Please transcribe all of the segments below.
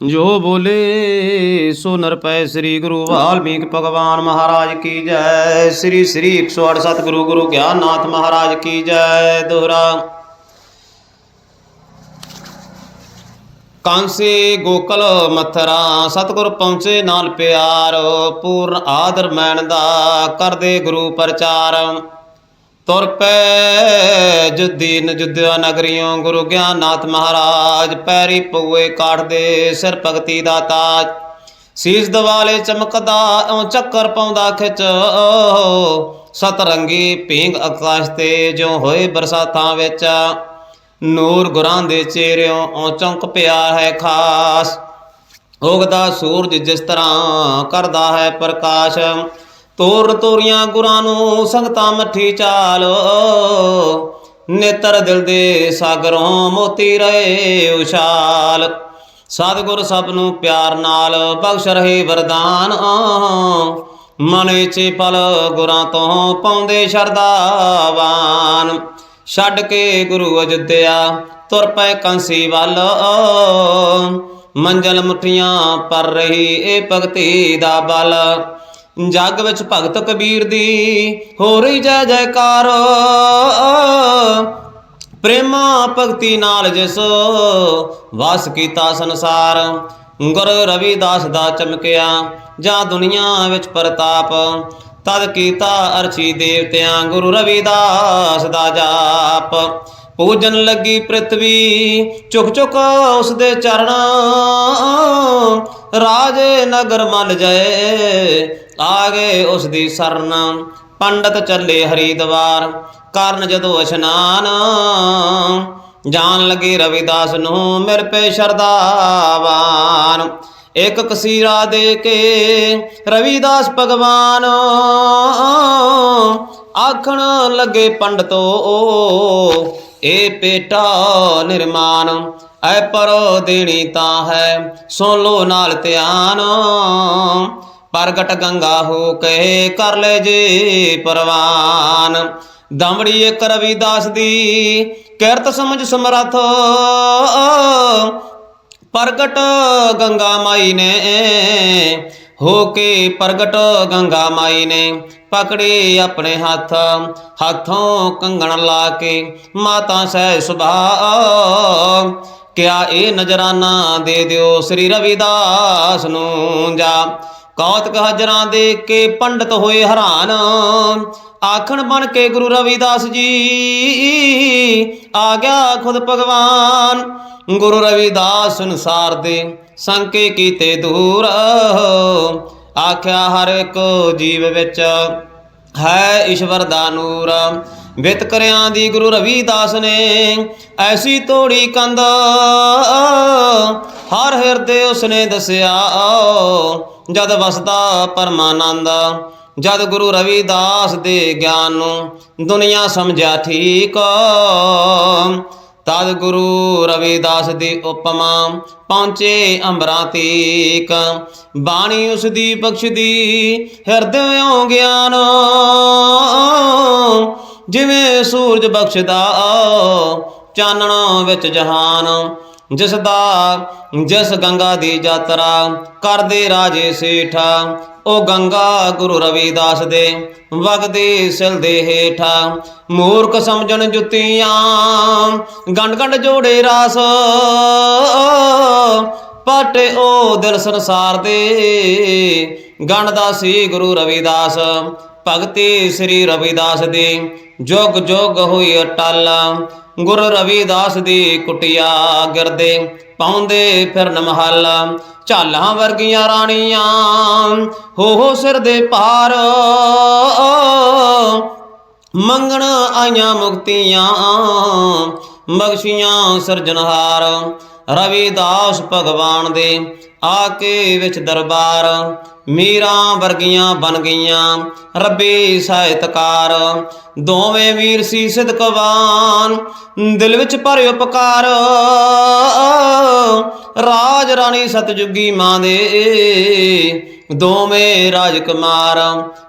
ਜੋ ਬੋਲੇ, ਸੋ ਨਰਪੈ ਸ੍ਰੀ ਗੁਰੂ ਵਾਲਮੀਕ ਭਗਵਾਨ ਮਹਾਰਾਜ ਕੀ ਜੈ। ਸ੍ਰੀ ਸ੍ਰੀ 108 ਸਤਿਗੁਰੂ ਗੁਰੂ ਗਿਆਨਨਾਥ ਮਹਾਰਾਜ ਕੀ ਜੈ। ਦੁਹਰਾ। ਕਾਂਸੇ ਗੋਕਲ ਮਥਰਾ, ਸਤਿਗੁਰ ਪਹੁੰਚੇ ਨਾਲ ਪਿਆਰ, ਪੂਰਨ ਆਦਰ ਮੈਨ ਦਾ ਕਰਦੇ ਗੁਰੂ ਪ੍ਰਚਾਰ। ਤੁਰ ਪੈ ਜੁਦੀ ਨਜੁਦਿਆ ਨਗਰੀਓਂ ਗੁਰੂ ਗਿਆਨਨਾਥ ਮਹਾਰਾਜ, ਪੈਰੀ ਪਊਏ ਕਾਟਦੇ ਸਿਰ ਭਗਤੀ ਦਾ ਤਾਜ। ਸੀਸ ਦਵਾਲੇ ਚਮਕਦਾ ਓ ਚੱਕਰ ਪਾਉਂਦਾ ਖਿੱਚ। ਸਤਰੰਗੀ ਪੀਂਗ ਆਕਾਸ਼ ਤੇ ਜਿਉ ਹੋਏ ਬਰਸਾਤਾਂ ਵਿੱਚ। ਨੂਰ ਗੁਰਾਂ ਦੇ ਚਿਹਰਿਓਂ ਓ ਚਮਕ ਪਿਆ ਹੈ ਖਾਸ। ਉਗਦਾ ਸੂਰਜ ਜਿਸ ਤਰ੍ਹਾਂ ਕਰਦਾ ਹੈ ਪ੍ਰਕਾਸ਼। ਤੋਰ ਤੋਰੀਆਂ ਗੁਰਾਂ ਨੂੰ ਸੰਗਤਾਂ ਮੱਠੀ ਚਾਲ। ਨੇਤਰ ਦਿਲ ਦੇ ਸਾਗਰੋਂ ਮੋਤੀ ਰਹੇ ਉਛਾਲ। ਸਤਿਗੁਰ ਸਭ ਨੂੰ ਪਿਆਰ ਨਾਲ ਬਖਸ਼ ਰਹੇ ਵਰਦਾਨ। ਮਨ ਵਿੱਚ ਪਲ ਗੁਰਾਂ ਤੋਂ ਪਾਉਂਦੇ ਸ਼ਰਦਾਵਾਨ ਛੱਡ ਕੇ ਗੁਰੂ ਅਯੁੱਧਿਆ ਤੁਰ ਪਏ ਕੰਸੀ ਵੱਲ। ਮੰਜ਼ਲ ਮੁਠੀਆਂ ਪਰ ਰਹੀ ਇਹ ਭਗਤੀ ਦਾ ਬਲ। ਜਗ ਵਿੱਚ ਭਗਤ ਕਬੀਰ ਦੀ ਹੋ ਰਹੀ ਜੈ ਜੈਕਾਰ। ਪ੍ਰੇਮਾ ਭਗਤੀ ਨਾਲ ਜਿਸ ਵਾਸ ਕੀਤਾ ਸੰਸਾਰ, ਗੁਰ ਰਵਿਦਾਸ ਦਾ ਚਮਕਿਆ, ਜਾਂ ਦੁਨੀਆ ਵਿੱਚ ਪ੍ਰਤਾਪ, ਤਦ ਕੀਤਾ ਅਰਚੀ ਦੇਵਤਿਆਂ ਗੁਰੂ ਰਵਿਦਾਸ ਦਾ ਜਾਪ। ਪੂਜਨ ਲੱਗੀ ਪ੍ਰithvi ਚੁਕ ਚੁਕ ਉਸ ਦੇ ਚਰਨ ਰਾਜੇ ਨਗਰ ਮਲ ਜਾਏ ਆ ਗਏ ਉਸ ਦੀ ਸਰਨ। ਪੰਡਤ ਚੱਲੇ ਹਰੀਦਵਾਰ, ਕਰਨ ਜਦੋਂ ਇਸ਼ਨਾਨ। ਜਾਣ ਲੱਗੇ ਰਵਿਦਾਸ ਨੂੰ ਮਿਲ ਪੇ ਸ਼ਰਦਾਵਾਨ ਇੱਕ ਕਸੀਰਾ ਦੇ ਕੇ ਰਵਿਦਾਸ ਭਗਵਾਨ। ਆਖਣ ਲੱਗੇ ਪੰਡਤੋ, ਇਹ ਪੇਟਾ ਨਿਰਮਾਨ। ਐ ਪਰੋ ਦੇਣੀ ਤਾਂ ਹੈ, ਸੁਣ ਲੋ ਨਾਲ ਧਿਆਨ। ਪ੍ਰਗਟ ਗੰਗਾ ਹੋ ਕੇ ਕਰ ਲੈ ਜੇ ਪਰਵਾਨ। ਦਮੜੀ ਇੱਕ ਰਵਿਦਾਸ ਦੀ ਕਿਰਤ ਸਮਝ ਸਮਰਥ। ਪ੍ਰਗਟ ਗੰਗਾ ਮਾਈ ਨੇ, ਹੋ ਕੇ ਪ੍ਰਗਟ ਗੰਗਾ ਮਾਈ ਨੇ ਪਕੜੇ ਆਪਣੇ ਹੱਥ। ਹੱਥੋਂ ਕੰਗਣ ਲਾ ਕੇ ਮਾਤਾ ਸਹਿ ਸੁਭਾ ਕਿਆ ਇਹ ਨਜ਼ਰਾਨਾ ਦੇ ਦਿਓ? ਸ੍ਰੀ ਰਵਿਦਾਸ ਨੂੰ ਜਾ। ਕੌਤਕ ਹਜਰਾਂ ਦੇ ਕੇ ਪੰਡਤ ਹੋਏ ਹੈਰਾਨ। ਆਖਣ ਬਣ ਕੇ ਗੁਰੂ ਰਵਿਦਾਸ ਜੀ, ਆ ਗਿਆ ਖੁਦ ਭਗਵਾਨ। ਗੁਰੂ ਰਵਿਦਾਸ ਸੰਸਾਰ ਦੇ ਸੰਕੇ ਕੀਤੇ ਦੂਰ। ਆਖਿਆ ਹਰ ਇੱਕ ਜੀਵ ਵਿੱਚ ਹੈ ਈਸ਼ਵਰ ਦਾ ਨੂਰ। ਵਿਤ ਕਰਿਆਂ ਦੀ ਗੁਰੂ ਰਵਿਦਾਸ ਨੇ ਐਸੀ ਤੋੜੀ ਕੰਦ ਹਰ ਹਿਰਦੇ ਉਸਨੇ ਦੱਸਿਆ, ਜਦ ਵਸਦਾ ਪਰਮਾਨੰਦ, ਜਦ ਗੁਰੂ ਰਵਿਦਾਸ ਦੇ ਗਿਆਨ ਨੂੰ ਦੁਨੀਆ ਸਮਝਿਆ ਠੀਕ। ਤਦ ਗੁਰੂ ਰਵਿਦਾਸ ਦੀ ਉਪਮਾ ਪਹੁੰਚੇ ਅੰਬਰਾਂ ਤੀਕ। ਬਾਣੀ ਉਸ ਦੀ ਬਖਸ਼ਦੀ ਹਿਰਦਿਓਂ ਗਿਆਨ। ਜਿਵੇਂ ਸੂਰਜ ਬਖਸ਼ਦਾ, ਚਾਨਣ ਵਿੱਚ ਜਹਾਨ ਜਿਸ ਦਾ ਜਿਸ ਗੰਗਾ ਦੀ ਯਾਤਰਾ ਕਰਦੇ ਰਾਜੇ ਸੇਠਾ, ਉਹ ਗੰਗਾ ਗੁਰੂ ਰਵਿਦਾਸ ਦੇ ਵਗਦੇ ਸਿਲ ਦੇ ਹੇਠਾ। ਮੂਰਖ ਸਮਝਣ ਜੁੱਤੀਆਂ ਗੰਡ ਗੰਡ ਜੋੜੇ ਰਾਸ, ਪਟ ਉਹ ਦਿਲ ਸੰਸਾਰ ਦੇ ਗੰਡਦਾ ਸੀ ਗੁਰੂ ਰਵਿਦਾਸ। ਭਗਤੀ ਸ੍ਰੀ ਰਵਿਦਾਸ ਦੀ, ਜੁਗ ਜੁਗ ਹੋਈ ਅਟਲ। ਗੁਰੂ ਰਵਿਦਾਸ ਦੀ ਕੁਟਿਆ ਗਿਰਦੇ, ਪਾਉਂਦੇ ਫਿਰਨ ਮਹਲ। ਝਾਲਾਂ ਵਰਗੀਆਂ ਰਾਣੀਆਂ, ਹੋ ਹੋ ਸਿਰ ਦੇ ਪਾਰ ਮੰਗਣ ਆਈਆਂ ਮੁਕਤੀਆਂ, ਬਖਸ਼ੀਆਂ ਸਿਰਜਣਹਾਰ। ਰਵਿਦਾਸ ਭਗਵਾਨ ਦੇ ਆ ਕੇ ਵਿੱਚ ਦਰਬਾਰ, ਮੀਰਾਂ ਵਰਗੀਆਂ ਬਣ ਗਈਆਂ। ਰੱਬੇ ਸਾਹਿਤਕਾਰ, ਦੋਵੇਂ ਵੀਰ ਸੀ ਸਿਦਕਵਾਨ ਦਿਲ ਵਿੱਚ ਭਰੇ ਉਪਕਾਰ, ਰਾਜ ਰਾਣੀ ਸਤਜੁਗੀ ਮਾਂ ਦੇ। ਦੋਵੇਂ ਰਾਜਕੁਮਾਰ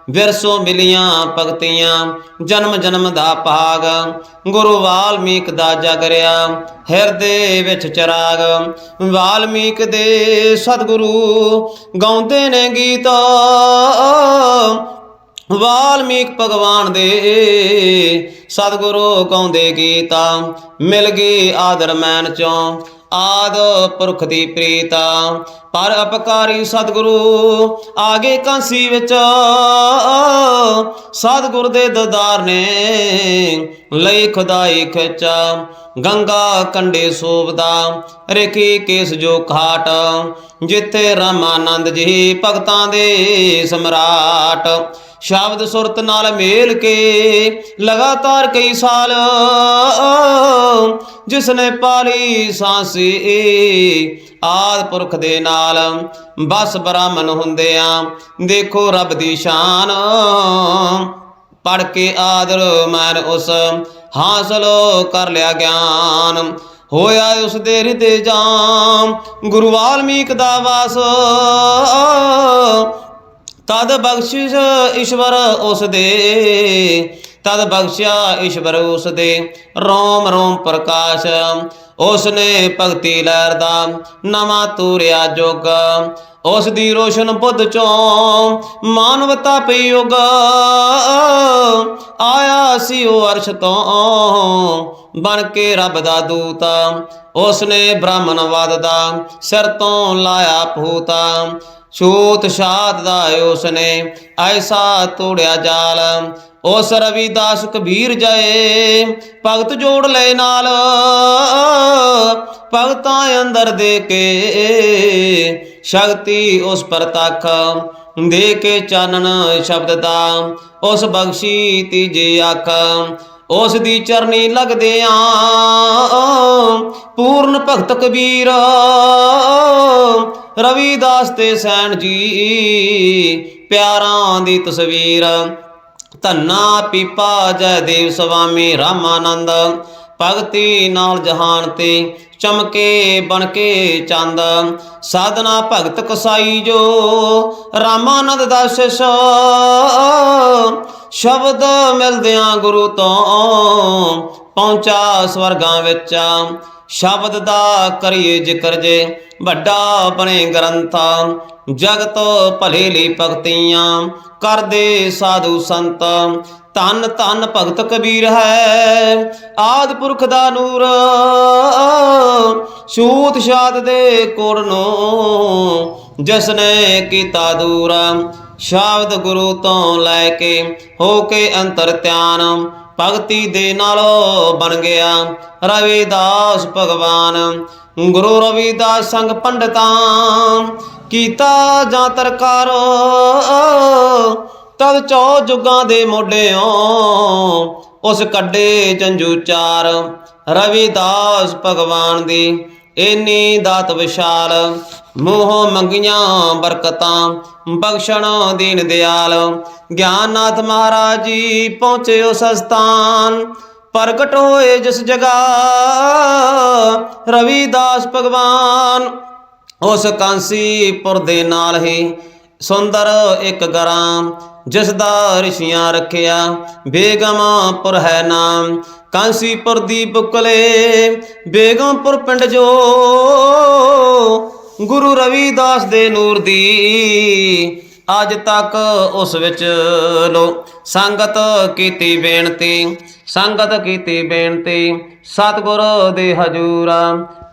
ਵਿਰਸੋਂ ਮਿਲੀਆਂ ਭਗਤੀਆਂ, ਜਨਮ ਜਨਮ ਦਾ ਭਾਗ। ਗੁਰੂ ਵਾਲਮੀਕ ਦਾ ਜਗਰਿਆ ਹਿਰਦੇ ਵਿੱਚ ਚਰਾਗ। ਵਾਲਮੀਕ ਦੇ ਸਤਿਗੁਰੂ ਗਾਉਂਦੇ ਨੇ ਗੀਤ। ਵਾਲਮੀਕ ਭਗਵਾਨ ਦੇ ਸਤਿਗੁਰੂ ਗਾਉਂਦੇ ਗੀਤਾ। ਮਿਲ ਗਈ ਆਦਰ ਮੈਨ ਚੋਂ। ਆਦ ਪੁਰਖ ਦੀ ਪ੍ਰੀਤਾ, ਪਰ ਅਪਕਾਰੀ ਸਤਿਗੁਰੂ, ਆਗੇ ਕਾਂਸੀ ਵਿੱਚ ਸਤਿਗੁਰ ਦੇ ਦਦਾਰ ਨੇ ਲਈ ਖੁਦਾਈ ਖਿਚਾ, ਗੰਗਾ ਕੰਡੇ ਸੋਵਦਾ ਰੇਖੀ ਕੇਸ ਜੋ ਘਾਟ, ਜਿੱਥੇ ਰਾਮਾਨੰਦ ਜੀ ਭਗਤਾਂ ਦੇ ਸਮਰਾਟ। ਸ਼ਬਦ ਸੁਰਤ ਨਾਲ ਮੇਲ ਕੇ ਲਗਾਤਾਰ ਕਈ ਸਾਲ ਜਿਸ ਨੇ ਪਾਲੀ ਸਾਂਸੀ ਆਦ ਪੁਰਖ ਦੇ ਨਾਲ, ਬਸ ਬ੍ਰਾਹਮਣ ਹੁੰਦਿਆਂ ਦੇਖੋ ਰੱਬ ਦੀ ਸ਼ਾਨ। ਪੜ ਕੇ ਆਦਰ ਮਾਨ ਉਸ ਹਾਸਲ ਕਰ ਲਿਆ ਗਿਆਨ। ਹੋਇਆ ਉਸ ਦੇ ਹਿਰਦੇ ਜਾਮ, ਗੁਰੂ ਵਾਲਮੀਕ ਦਾ ਵਾਸ। ਤਦ ਬਖਸ਼ਿਸ਼ ਈਸ਼ਵਰ ਉਸ ਦੇ ਤਦ ਬਖਸ਼ਿਆ ਈਸ਼ਵਰ ਉਸ ਦੇ ਰੋਮ ਰੋਮ ਪ੍ਰਕਾਸ਼ ਉਸ ਨੇ ਭਗਤੀ ਲਹਿਰ ਦਾ ਨਵਾਂ ਤੂਰਿਆ ਜੋਗ ਉਸ ਦੀ ਰੋਸ਼ਨ ਬੁੱਧ ਚੋਂ ਮਾਨਵਤਾ ਪਈ ਯੁਗ ਆਇਆ ਸੀ ਉਹ ਅਰਸ਼ ਤੋਂ ਬਣ ਕੇ ਰੱਬ ਦਾ ਦੂਤ। ਉਸ ਨੇ ਬ੍ਰਾਹਮਣਵਾਦ ਦਾ ਸਿਰ ਤੋਂ ਲਾਇਆ ਭੂਤਾ। ਛੂਤ ਛਾਤ ਦਾ ਉਸ ਨੇ ਐਸਾ ਤੋੜਿਆ ਜਾਲ। ਉਸ ਰਵਿਦਾਸ ਕਬੀਰ ਜਾਏ, ਭਗਤ ਜੋੜ ਲੈ ਨਾਲ। ਭਗਤਾਂ ਅੰਦਰ ਦੇ ਕੇ ਸ਼ਕਤੀ ਉਸ ਪ੍ਰਤੱਖ, ਦੇ ਕੇ ਚਾਨਣ ਸ਼ਬਦ ਦਾ। ਉਸ ਬਖਸ਼ੀ ਤੀਜੇ ਅੱਖ, ਉਸ ਦੀ ਚਰਨੀ ਲਗਦਿਆਂ ਪੂਰਨ ਭਗਤ ਕਬੀਰ। ਰਵੀਦਾਸ ਤੇ ਸੈਣ ਜੀ, ਪਿਆਰਾਂ ਦੀ ਤਸਵੀਰ। ਧੰਨਾ ਪੀਪਾ ਜੈ ਦੇਵ ਸੁਆਮੀ ਰਾਮਾਨੰਦ। ਭਗਤੀ ਨਾਲ ਜਹਾਨ ਤੇ ਚਮਕੇ ਬਣ ਕੇ ਚੰਦ। ਸਾਧਨਾ ਭਗਤ ਕਸਾਈ ਜੋ, ਰਾਮਾਨੰਦ ਦਾ ਸਿਸ਼ ਸ਼ਬਦ ਮਿਲਦਿਆਂ ਗੁਰੂ ਤੋਂ ਪਹੁੰਚਾ ਸਵਰਗਾਂ ਵਿੱਚ। ਸ਼ਬਦ ਦਾ ਕਰੀਏ ਜ਼ਿਕਰ ਜੇ, ਵੱਡਾ ਬਣੇ ਗ੍ਰੰਥਾ, ਜਗਤ ਭਲੇ ਲਈ ਭਗਤੀਆਂ, ਕਰਦੇ ਸਾਧੂ ਸੰਤ। ਧੰਨ ਧੰਨ ਭਗਤ ਕਬੀਰ ਹੈ, ਆਦ ਪੁਰਖ ਦਾ ਨੂਰ। ਛੂਤ ਛਾਤ ਦੇ ਕੋੜ ਨੂੰ ਜਿਸ ਨੇ ਕੀਤਾ ਦੂਰ। ਸ਼ਬਦ ਗੁਰੂ ਤੋਂ ਲੈ ਕੇ ਹੋ ਕੇ ਅੰਤਰ ਧਿਆਨ, ਭਗਤੀ ਦੇ ਨਾਲ ਬਣ ਗਿਆ ਰਵਿਦਾਸ ਭਗਵਾਨ। ਗੁਰੂ ਰਵਿਦਾਸ ਸੰਗ ਪੰਡਤਾਂ ਕੀਤਾ ਜਾਂ ਤਰਕਾਰੋ, ਤਦ ਚੌ ਜੁਗਾਂ ਦੇ ਮੋਢਿਓਂ ਉਸ ਕੱਡੇ ਜੰਜੂ ਚਾਰ। ਰਵਿਦਾਸ ਭਗਵਾਨ ਦੀ ਇੰਨੀ ਦਾਤ ਵਿਸ਼ਾਲ, ਮੋਹ ਮੰਗੀਆਂ ਬਰਕਤਾਂ, ਬਖਸ਼ਣ ਦੀਨ ਦਿਆਲ। ਗਿਆਨਨਾਥ ਮਹਾਰਾਜ ਜੀ ਪਹੁੰਚੇ ਉਸ ਸਥਾਨ, ਪ੍ਰਗਟ ਹੋਏ ਜਿਸ ਜਗ੍ਹਾ, ਰਵਿਦਾਸ ਭਗਵਾਨ। ਉਸ ਕਾਂਸੀਪੁਰ ਦੇ ਨਾਲ ਹੀ ਸੁੰਦਰ ਇੱਕ ਗਰਾਂ, ਜਿਸ ਦਾ ਰਿਸ਼ੀਆਂ ਰੱਖਿਆ, ਬੇਗਮਪੁਰ ਹੈ ਨਾਮ। ਕਾਂਸੀਪੁਰ ਦੀ ਬੁਕਲੇ ਬੇਗਮਪੁਰ ਪਿੰਡ ਜੋ, ਗੁਰੂ ਰਵੀਦਾਸ ਦੇ ਨੂਰ ਦੀ, ਅੱਜ ਤੱਕ ਉਸ ਵਿੱਚ ਲੋ, ਸੰਗਤ ਕੀਤੀ ਬੇਨਤੀ, ਸੰਗਤ ਕੀਤੀ ਬੇਨਤੀ, ਸਤਿਗੁਰ ਦੇ ਹਜੂਰ,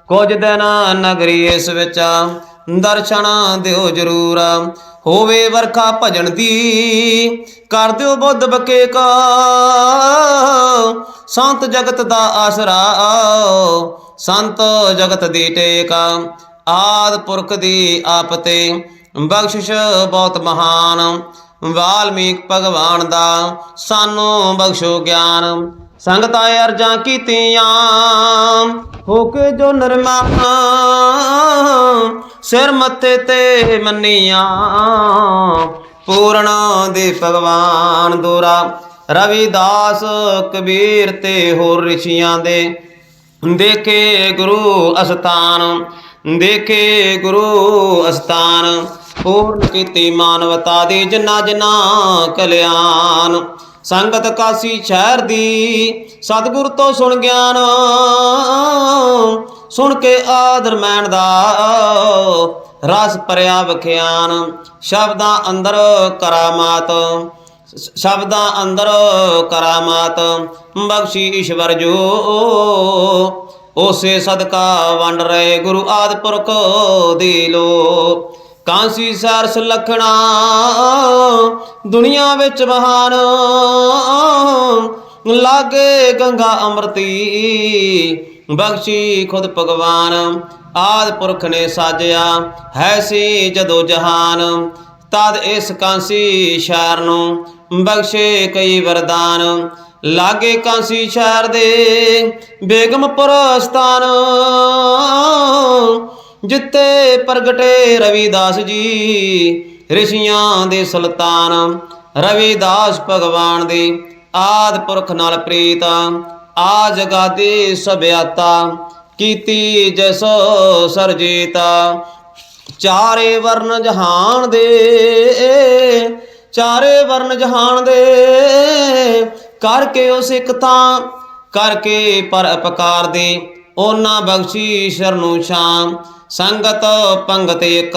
ਕੁਝ ਦਿਨ ਨਗਰੀ ਇਸ ਵਿੱਚ ਦਰਸ਼ਨ ਦਿਓ ਜਰੂਰ ਹੋਵੇ ਵਰਖਾ ਭਜਨ ਦੀ, ਕਰ ਦਿਓ ਬੁੱਧ ਬਕੇ ਕਾ ਸੰਤ ਜਗਤ ਦਾ ਆਸਰਾ ਸੰਤ ਜਗਤ ਦੀ ਟੇਕ, ਆਦ ਪੁਰਖ ਦੀ ਆਪ ਤੇ ਬਖਸ਼ਿਸ਼ ਬਹੁਤ ਮਹਾਨ, ਵਾਲਮੀਕ ਭਗਵਾਨ ਦਾ ਸਾਨੂੰ ਬਖਸ਼ੋ ਗਿਆਨ। ਸੰਗਤਾਂ ਅਰਜਾਂ ਕੀਤੀਆਂ, ਹੋ ਕੇ ਜੋ ਨਰਮਾਨ ਸਿਰ ਮੱਥੇ ਤੇ ਮੰਨੀਆਂ। ਪੂਰਨ ਦੇ ਭਗਵਾਨ ਦੋਰਾ ਰਵਿਦਾਸ ਕਬੀਰ ਤੇ ਹੋਰ ਰਿਸ਼ੀਆਂ ਦੇ। ਦੇਖੇ ਗੁਰੂ ਅਸਥਾਨ, ਦੇਖੇ ਗੁਰੂ ਅਸਥਾਨ ਪੂਰਨ ਕੀਤੀ ਮਾਨਵਤਾ ਦੀ ਜਿਨਾ ਜਿਨਾ ਕਲਿਆਣ। ਸੰਗਤ ਕਾਸੀ ਸ਼ਹਿਰ ਦੀ ਸਤਿਗੁਰ ਤੋਂ ਸੁਣ ਗਿਆਨ, ਸੁਣ ਕੇ ਆਦਰ ਮੈਣ ਦਾ ਰਸ ਭਰਿਆ ਵਖਿਆਨ। ਸ਼ਬਦਾਂ ਅੰਦਰ ਕਰਾਮਾਤ ਸ਼ਬਦਾਂ ਅੰਦਰ ਕਰਾਮਾਤ, ਬਖਸ਼ੀ ਈਸ਼ਵਰ ਜੋ। ਉਸੇ ਸਦਕਾ ਵੰਡ ਰਹੇ ਗੁਰੂ ਆਦਿ ਪੁਰਖ ਦੀ ਲੋ ਕਾਂਸੀ ਸਰ ਸੁਲਖਣਾ ਦੁਨੀਆ ਵਿੱਚ ਮਹਾਨ। ਲਾਗੇ ਗੰਗਾ ਅੰਮ੍ਰਿਤੀ, ਬਖਸ਼ੀ ਖੁਦ ਭਗਵਾਨ। ਆਦ ਪੁਰਖ ਨੇ ਸਾਜਿਆ, ਹੈ ਸੀ ਜਦੋਂ ਜਹਾਨ। ਤਦ ਇਸ ਕਾਂਸੀ ਸ਼ਹਿਰ ਨੂੰ ਬਖਸ਼ੇ ਕਈ ਵਰਦਾਨ। ਲਾਗੇ ਕਾਂਸੀ ਸ਼ਹਿਰ ਦੇ ਬੇਗਮਪੁਰ ਸਥਾਨ ਜਿੱਤੇ ਪ੍ਰਗਟੇ ਰਵਿਦਾਸ ਜੀ, ਰਿਸ਼ੀਆਂ ਦੇ ਸੁਲਤਾਨ, ਰਵਿਦਾਸ ਭਗਵਾਨ ਦੇ ਆਦ ਪੁਰਖ ਨਾਲ ਪ੍ਰੀਤ, ਆ ਜਗਾਦੇ ਸਭਿਆਤਾ, ਕੀਤੀ ਜਸੋ ਸਰਜੀਤਾ। ਚਾਰੇ ਵਰਨ ਜਹਾਨ ਦੇ, ਚਾਰੇ ਵਰਨ ਜਹਾਨ ਦੇ। ਕਰਕੇ ਉਸ ਇੱਕ ਤਾਂ, ਕਰਕੇ ਪਰ ਅਪਕਾਰ ਦੇ। ਉਹਨਾਂ ਬਖਸ਼ੀ ਸ਼ਰਨੂ ਸ਼ਾਮ ਸੰਗਤ ਪੰਗਤ ਇੱਕ